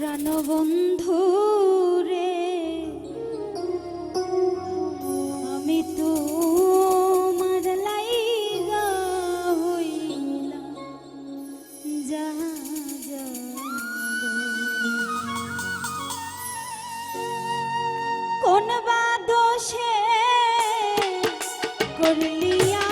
প্রাণবন্ধু রে আমি তো মার লাইগা হইলাম যা কোন বা দোষে করলিয়া